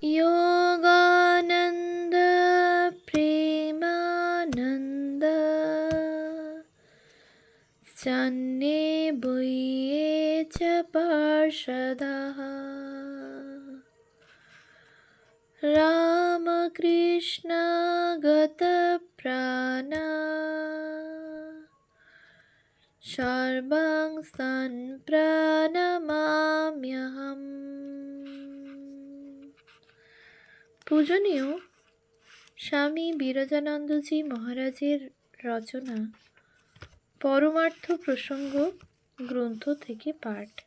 योगानन्द प्रेमानन्द सन्ने बुये च पार्षदः रामकृष्ण পূজনীয় স্বামী বিরজানন্দজি মহারাজের রচনা, পরমার্থ প্রসঙ্গ, গ্রন্থ থেকে পাঠ।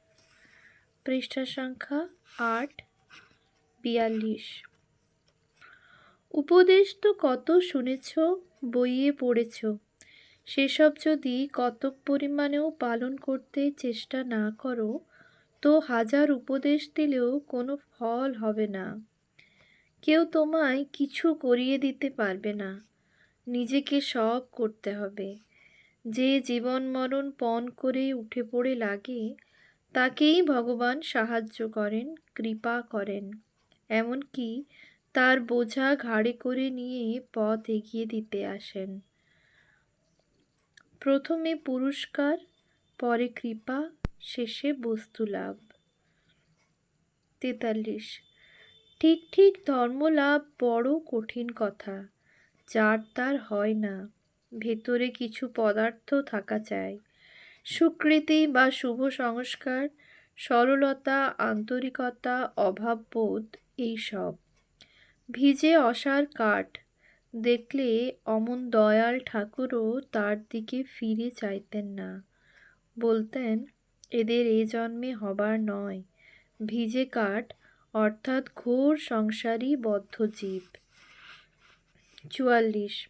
পৃষ্ঠা সংখ্যা আট, বিয়াল্লিশ। উপদেশ তো কত শুনেছ, বইয়ে পড়েছ। সেসব যদি কতক পরিমাণেও পালন করতে চেষ্টা না করো, তো হাজার উপদেশ দিলেও কোনো ফল হবে না। কেউ তোমায় কিছু করিয়ে দিতে পারবে না। নিজেকে সব করতে হবে। যে জীবন মরণ পণ করে উঠে পড়ে লাগে, তাকেই ভগবান সাহায্য করেন, কৃপা করেন। এমনকি তার বোঝা ঘাড়ে করে নিয়ে পথ এগিয়ে দিতে আসেন। প্রথমে পুরস্কার, পরে কৃপা, শেষে বস্তু লাভ। তেতাল্লিশ ঠিক ঠিক ধর্মলাভ বড় কঠিন কথা। যার তার হয় না, ভেতরে কিছু পদার্থ থাকা চাই। সুকৃতি বা শুভ সংস্কার, সরলতা, আন্তরিকতা, অভাববোধ এইসব ভিজে অসার কাঠ, দেখলে অমন দয়াল ঠাকুরও তার দিকে ফিরে চাইতেন না। বলতেন, এদের এ জন্মে হবার নয়। ভিজে কাঠ অর্থাৎ ঘোর সংসারী বদ্ধ জীব। চুয়াল্লিশ।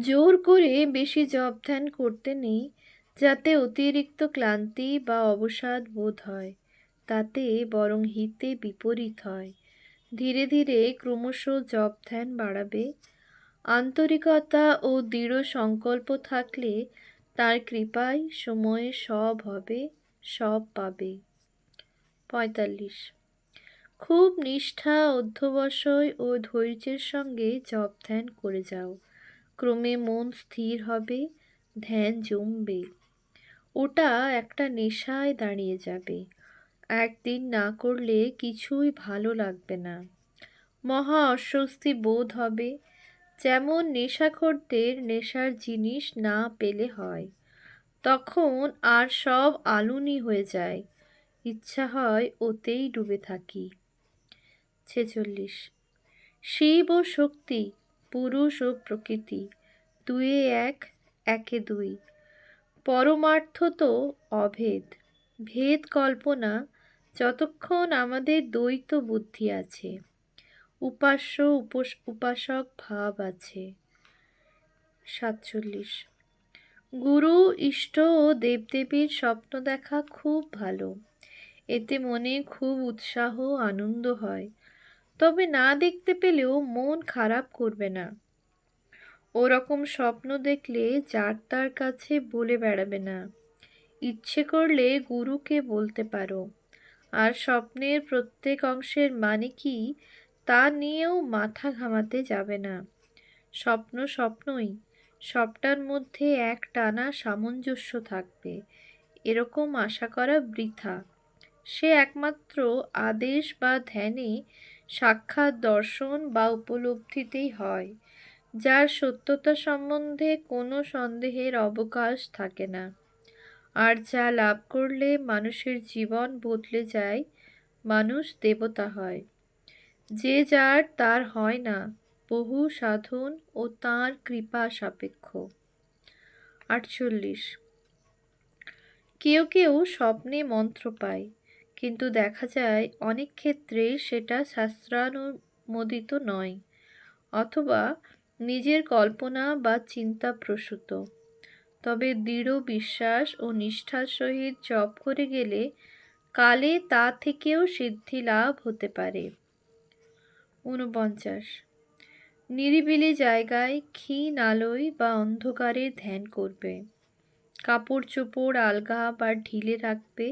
জোর করে বেশি জব ধ্যান করতে নেই, যাতে অতিরিক্ত ক্লান্তি বা অবসাদ বোধ হয়, তাতে বরং হিতে বিপরীত হয়। ধীরে ধীরে ক্রমশ জপ ধ্যান বাড়াবে। আন্তরিকতা ও দৃঢ় সংকল্প থাকলে তার কৃপায় সময়ে সব হবে, সব পাবে। পঁয়তাল্লিশ। খুব নিষ্ঠা, অধ্যবসায় ও ধৈর্যের সঙ্গে জপ ধ্যান করে যাও। ক্রমে মন স্থির হবে, ধ্যান জমবে। ওটা একটা নেশায় দাঁড়িয়ে যাবে। একদিন না করলে কিছুই ভালো লাগবে না। মহা অস্বস্তি বোধ হবে। যেমন নেশাখোরদের নেশার জিনিস না পেলে হয়, তখন আর সব আলুনি হয়ে যায়। ইচ্ছা হয় ওতেই ডুবে থাকি। ছেচল্লিশ। শিব ও শক্তি, পুরুষ ও প্রকৃতি, দুয়ে এক, একে দুই। পরমার্থ তো অভেদ, ভেদ কল্পনা, যতক্ষণ আমাদের দ্বৈত বুদ্ধি আছে। উপাস্য উপাসক ভাব আছে। সাতচল্লিশ। গুরু, ইষ্ট ও দেবদেবীর স্বপ্ন দেখা খুব ভালো। এতে মনে খুব উৎসাহ, আনন্দ হয়। তবে না দেখতে পেলেও মন খারাপ করবে না। ওরকম স্বপ্ন দেখলে যার তার কাছে বলে বেড়াবে না। ইচ্ছে করলে গুরুকে বলতে পারো। আর স্বপ্নের প্রত্যেক অংশের মানে কি তা নিয়েও মাথা ঘামাতে যাবে না। স্বপ্ন স্বপ্নই, সবটার মধ্যে এক টানা সামঞ্জস্য থাকবে। এরকম আশা করা বৃথা। সে একমাত্র আদেশ বা ধ্যানে সাক্ষাৎ, দর্শন বা উপলব্ধিতেই হয়, যার সত্যতা সম্বন্ধে কোনো সন্দেহের অবকাশ থাকে না। আর যা লাভ করলে মানুষের জীবন বদলে যায়, মানুষ দেবতা হয়। যে যার তার হয় না, বহু সাধন ও তাঁর কৃপা সাপেক্ষ। আটচল্লিশ। কেউ কেউ স্বপ্নে মন্ত্র পায়। কিন্তু দেখা যায় অনেক ক্ষেত্রে সেটা শাস্ত্রানুমোদিত নয়, অথবা নিজের কল্পনা বা চিন্তা প্রসূত। তবে দৃঢ় বিশ্বাস ও নিষ্ঠার সহিত জপ করে গেলে কালে তা থেকেও সিদ্ধি লাভ হতে পারে। ঊনপঞ্চাশ। নিরিবিলি জায়গায় ক্ষীণ আলোয় বা অন্ধকারে ধ্যান করবে। কাপড় চোপড় আলগা বা ঢিলে রাখবে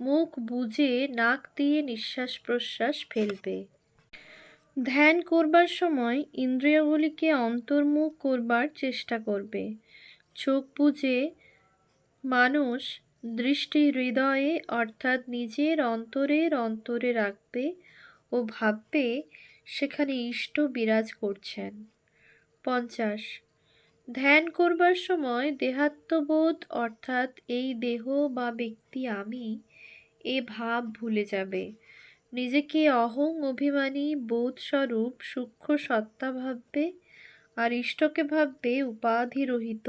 মুখ বুজে নাক দিয়ে নিঃশ্বাস প্রশ্বাস ফেলবে। ধ্যান করবার সময় ইন্দ্রিয়গুলিকে অন্তর্মুখ করবার চেষ্টা করবে। চোখ বুজে মানুষ দৃষ্টি হৃদয়ে অর্থাৎ নিজের অন্তরের অন্তরে রাখবে ও ভাববে, সেখানে ইষ্ট বিরাজ করছেন। পঞ্চাশ ধ্যান করবার সময় দেহাত্মবোধ অর্থাৎ এই দেহ বা ব্যক্তি, আমি এ ভাব ভুলে যাবে। নিজেকে অহং অভিমানী বোধস্বরূপ সূক্ষ্ম সত্তা ভাববে আর ইষ্টকে ভাববে উপাধিরহিত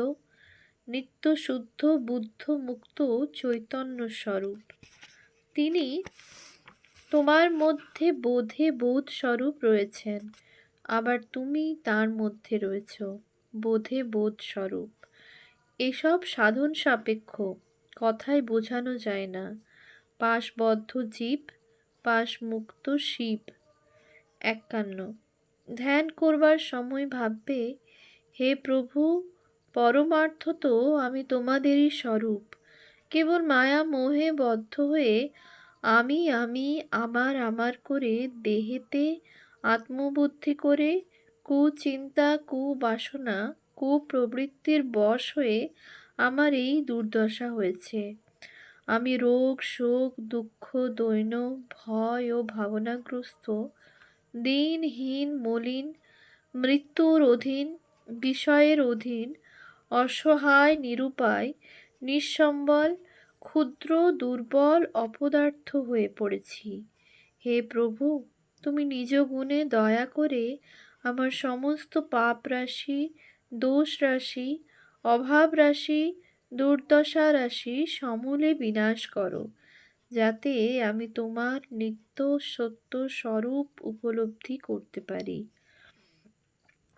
নিত্য শুদ্ধ বুদ্ধ মুক্ত চৈতন্য স্বরূপ। তিনি তোমার মধ্যে বোধে বোধস্বরূপ রয়েছেন, আবার তুমি তার মধ্যে রয়েছ। বোধে বোধ স্বরূপ এসব সাধন সাপেক্ষ কথায় বোঝানো যায় না। পাশবদ্ধ জীব পাশ মুক্ত শিব। একান্ন। ধ্যান করবার সময় ভাববে, হে প্রভু, পরমার্থ তো আমি তোমাদেরই স্বরূপ। কেবল মায়া মোহে বদ্ধ হয়ে আমি আমি, আমার আমার করে দেহেতে আত্মবুদ্ধি করে কুচিন্তা, কুবাসনা, কুপ্রবৃত্তির বশ হয়ে আমার এই দুর্দশা হয়েছে। আমি রোগ, শোক, দুঃখ দৈন্য ভয় ও ভাবনাগ্রস্ত, দিনহীন, মলিন, মৃত্যুর অধীন, বিষয়ের অধীন, অসহায়, নিরুপায়, নিঃসম্বল, ক্ষুদ্র, দুর্বল, অপদার্থ হয়ে পড়েছি। হে প্রভু, তুমি নিজ গুণে দয়া করে আমার সমস্ত পাপ রাশি, দোষ রাশি, অভাব রাশি, দুর্দশা রাশি সমূলে বিনাশ করো, যাতে আমি তোমার নিত্য সত্য স্বরূপ উপলব্ধি করতে পারি।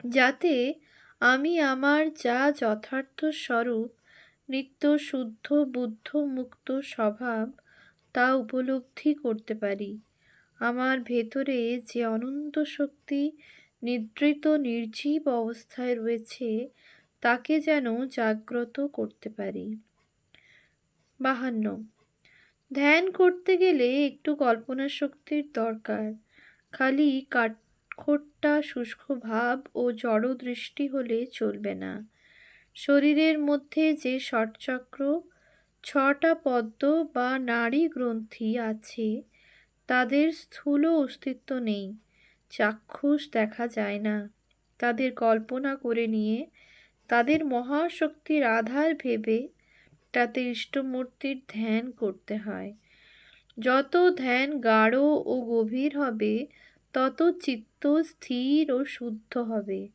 যাতে আমি আমার যা যথার্থ স্বরূপ, নিত্য শুদ্ধ, বুদ্ধ, মুক্ত স্বভাব তা উপলব্ধি করতে পারি। আমার ভেতরে যে অনন্ত শক্তি নিদ্রিত, নির্জীব অবস্থায় রয়েছে, তাকে যেন জাগ্রত করতে পারি। বাহান্ন। ধ্যান করতে গেলে একটু কল্পনা শক্তির দরকার। খালি কাঠখোট্টা, শুষ্ক ভাব ও জড় দৃষ্টি হলে চলবে না। শরীরের মধ্যে যে ষটচক্র, ছটা পদ্ম বা নারী গ্রন্থি আছে, তাদের স্থূল অস্তিত্ব নেই। চাক্ষুষ দেখা যায় না। তাদের কল্পনা করে নিয়ে, তাদের মহাশক্তির আধার ভেবে তাতে ইষ্টমূর্তির ধ্যান করতে হয়। যত ধ্যান গাঢ় ও গভীর হবে, তত চিত্ত স্থির ও শুদ্ধ হবে।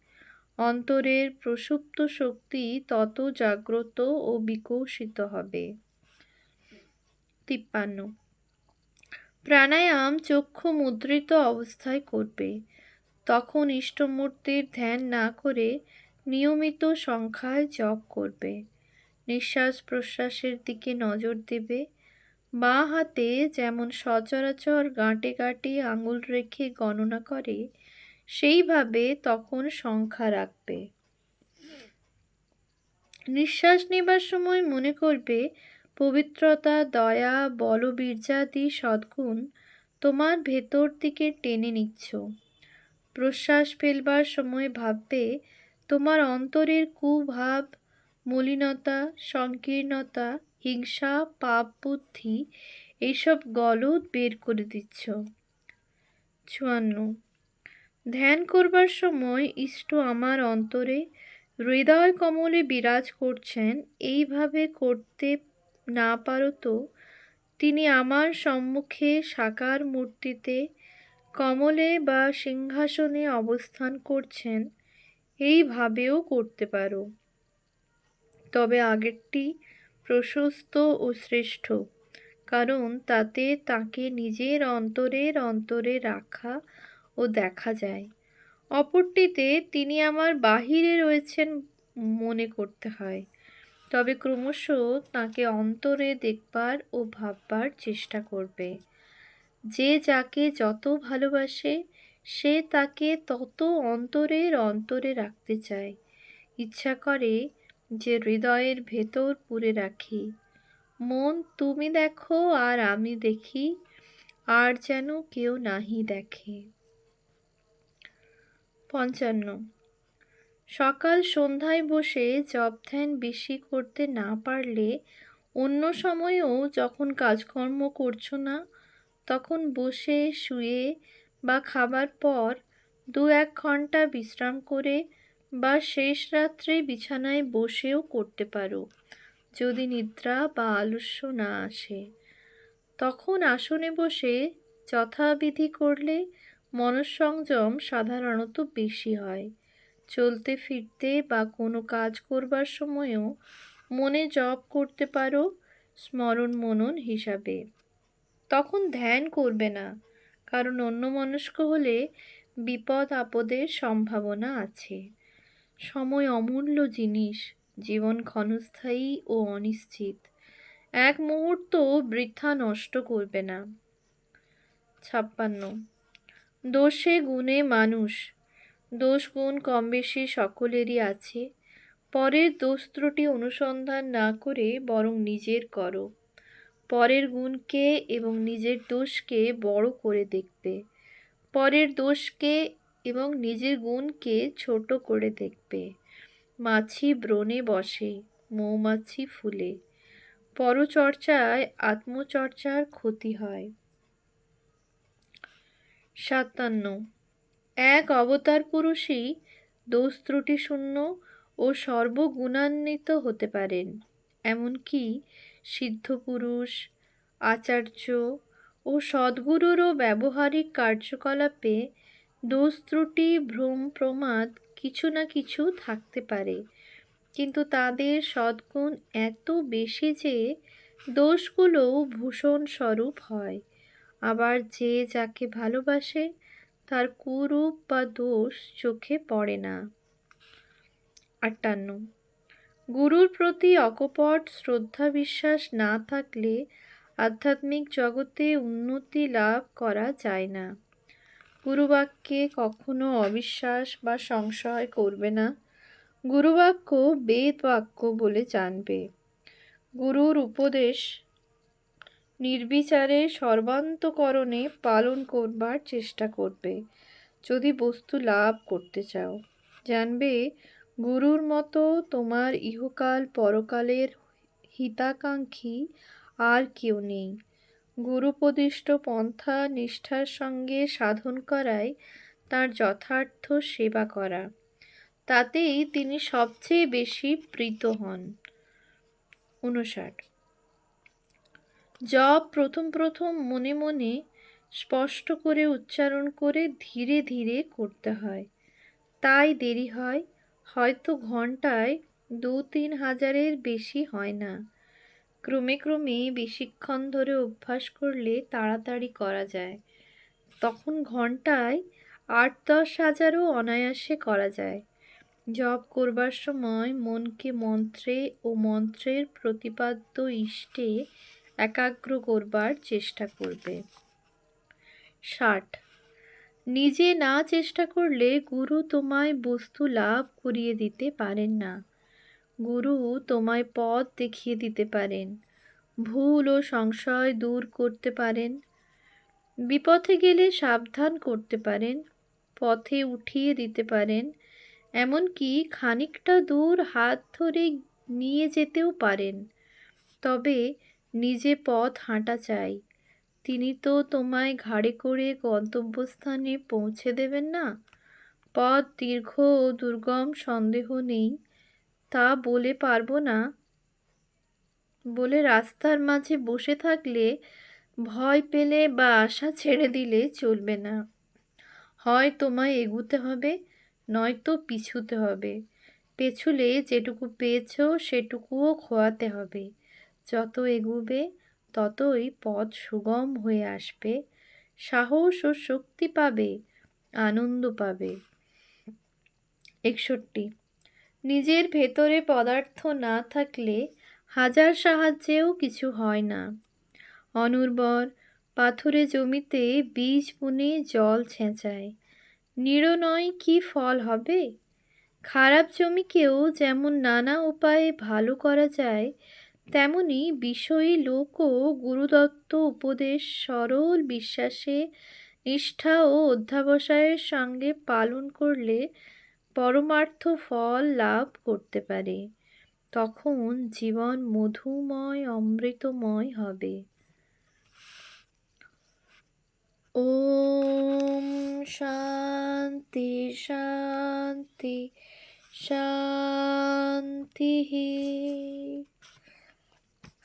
অন্তরের প্রসুপ্ত শক্তি তত জাগ্রত ও বিকশিত হবে। তিপ্পান্ন প্রাণায়াম চক্ষু মুদ্রিত অবস্থায় করবে। তখন ইষ্টমূর্তির ধ্যান না করে নিয়মিত সংখ্যায় জপ করবে। নিঃশ্বাস প্রশ্বাসের দিকে নজর দেবে। বাঁ হাতে যেমন সচরাচর গাঁটে গাঁটে আঙুল রেখে গণনা করে, সেইভাবে তখন সংখ্যা রাখবে। নিঃশ্বাস নেবার সময় মনে করবে পবিত্রতা, দয়া বলবীর্যাদি সদ্গুণ তোমার ভেতর দিকে টেনে নিচ্ছ। প্রশ্বাস ফেলবার সময় ভাববে তোমার অন্তরের কুভাব, মলিনতা, সংকীর্ণতা, হিংসা, পাপ বুদ্ধি এইসব গলদ বের করে দিচ্ছ। চুয়ান্ন। ধ্যান করবার সময় ইষ্ট আমার অন্তরে, হৃদয় কমলে বিরাজ করছেন, এইভাবে করতে না পারো তো। তিনি আমার সম্মুখে সাকার মূর্তিতে কমলে বা সিংহাসনে অবস্থান করছেন এইভাবেও করতে পারো। তবে আগেরটি প্রশস্ত ও শ্রেষ্ঠ, কারণ তাতে তাকে নিজের অন্তরের অন্তরে রাখা ও দেখা যায়। অপরটিতে তিনি আমার বাহিরে রয়েছেন মনে করতে হয়। তবে ক্রমশ তাকে অন্তরে দেখবার ও ভাববার চেষ্টা করবে। যে যাকে যত ভালোবাসে, সে তাকে তত অন্তরের অন্তরে রাখতে চায়। ইচ্ছা করে যে হৃদয়ের ভেতর পুরে রাখি। মন তুমি দেখো আর আমি দেখি, আর যেন কেউ নাহি দেখে। পঞ্চান্ন সকাল সন্ধ্যায় বসে জপ ধ্যান বেশি করতে না পারলে অন্য সময়েও যখন কাজকর্ম করছ না, তখন বসে, শুয়ে বা খাবার পর দু এক ঘণ্টা বিশ্রাম করে বা শেষ রাত্রে বিছানায় বসেও করতে পারো, যদি নিদ্রা বা আলস্য না আসে। তখন আসনে বসে যথাবিধি করলে মনঃসংযম সাধারণত বেশি হয়। চলতে ফিরতে বা কোনো কাজ করবার সময়ও মনে জপ করতে পারো স্মরণ মনন হিসাবে। তখন ধ্যান করবে না, কারণ অন্যমনস্ক হলে বিপদ আপদের সম্ভাবনা আছে। সময় অমূল্য জিনিস, জীবন ক্ষণস্থায়ী ও অনিশ্চিত। এক মুহূর্ত বৃথা নষ্ট করবে না। ছাপ্পান্ন। দোষে গুণে মানুষ দোষ গুণ কম বেশি সকলেরই আছে। পরের দোষ ত্রুটি অনুসন্ধান না করে বরং নিজের করো। পরের গুণকে এবং নিজের দোষকে বড় করে দেখবে পরের দোষকে এবং নিজের গুণকে ছোট করে দেখবে মাছি ব্রণে বসে, মৌমাছি ফুলে। পরচর্চায় আত্মচর্চার ক্ষতি হয়। সাতান্ন এক অবতার পুরুষই দোষ ত্রুটি শূন্য ও সর্বগুণান্বিত হতে পারেন। এমনকি সিদ্ধ পুরুষ, আচার্য ও সদ্গুরুরও ব্যবহারিক কার্যকলাপে দোষ ত্রুটি, ভ্রম প্রমাদ কিছু না কিছু থাকতে পারে। কিন্তু তাদের সদ্গুণ এত বেশি যে দোষগুলো ভূষণ স্বরূপ হয়। আবার যে যাকে ভালোবাসে তার কুরূপ বা দোষ চোখে পড়ে না। আটান্ন। গুরুর প্রতি অকপট শ্রদ্ধা বিশ্বাস না থাকলে আধ্যাত্মিক জগতে উন্নতি লাভ করা যায় না। গুরুবাক্যে কখনো অবিশ্বাস বা সংশয় করবে না। গুরুবাক্য বেদ বাক্য বলে জানবে। গুরুর উপদেশ নির্বিচারে সর্বান্তকরণে পালন করবার চেষ্টা করবে। যদি বস্তু লাভ করতে চাও, জানবে, গুরুর মতো তোমার ইহকাল পরকালের হিতাকাঙ্ক্ষী আর কেউ নেই। গুরুপদিষ্ট পন্থা নিষ্ঠার সঙ্গে সাধন করায় তার যথার্থ সেবা করা। তাতেই তিনি সবচেয়ে বেশি প্রীত হন। উনষাট জপ প্রথম প্রথম মনে মনে স্পষ্ট করে উচ্চারণ করে ধীরে ধীরে করতে হয়। তাই দেরি হয়, হয়তো ঘন্টায় দু তিন হাজারের বেশি হয় না। ক্রমে ক্রমে বেশিক্ষণ ধরে অভ্যাস করলে তাড়াতাড়ি করা যায়। তখন ঘন্টায় আট দশ হাজারও অনায়াসে করা যায়। জপ করবার সময় মনকে মন্ত্রে ও মন্ত্রের প্রতিপাদ্য ইষ্টে একাগ্র করবার চেষ্টা করবে। ষাট। নিজে না চেষ্টা করলে গুরু তোমায় বস্তু লাভ করিয়ে দিতে পারেন না। গুরু তোমায় পথ দেখিয়ে দিতে পারেন। ভুল ও সংশয় দূর করতে পারেন। বিপথে গেলে সাবধান করতে পারেন। পথে উঠিয়ে দিতে পারেন। এমনকি খানিকটা দূর হাত ধরে নিয়ে যেতেও পারেন। তবে নিজে পথ হাঁটা চাই। তিনি তো তোমায় ঘাড়ে করে গন্তব্যস্থানে পৌঁছে দেবেন না। পথ দীর্ঘ ও দুর্গম, সন্দেহ নেই। তা বলে পারব না। বলে রাস্তার মাঝে বসে থাকলে ভয় পেলে বা আশা ছেড়ে দিলে চলবে না। হয় তোমায় এগুতে হবে, নয়তো পিছুতে হবে। পেছুলে যেটুকু পেয়েছ, সেটুকুও খোয়াতে হবে। যত এগুবে, ততই পথ সুগম হয়ে আসবে। সাহস ও শক্তি পাবে, আনন্দ পাবে। একষট্টি। নিজের ভেতরে পদার্থ না থাকলে হাজার সাহায্যেও কিছু হয় না। অনুর্বর পাথুরে জমিতে বীজ বুনে জল ছেঁচায়। নিরনয় কি ফল হবে? খারাপ জমিকেও যেমন নানা উপায়ে ভালো করা যায় তেমনি বিষয়ী লোকও গুরুদত্ত উপদেশ সরল বিশ্বাসে নিষ্ঠা ও অধ্যাবসায়ের সঙ্গে পালন করলে পরমার্থ ফল লাভ করতে পারে। তখন জীবন মধুময়, অমৃতময় হবে। ওম শান্তি শান্তি শান্তি।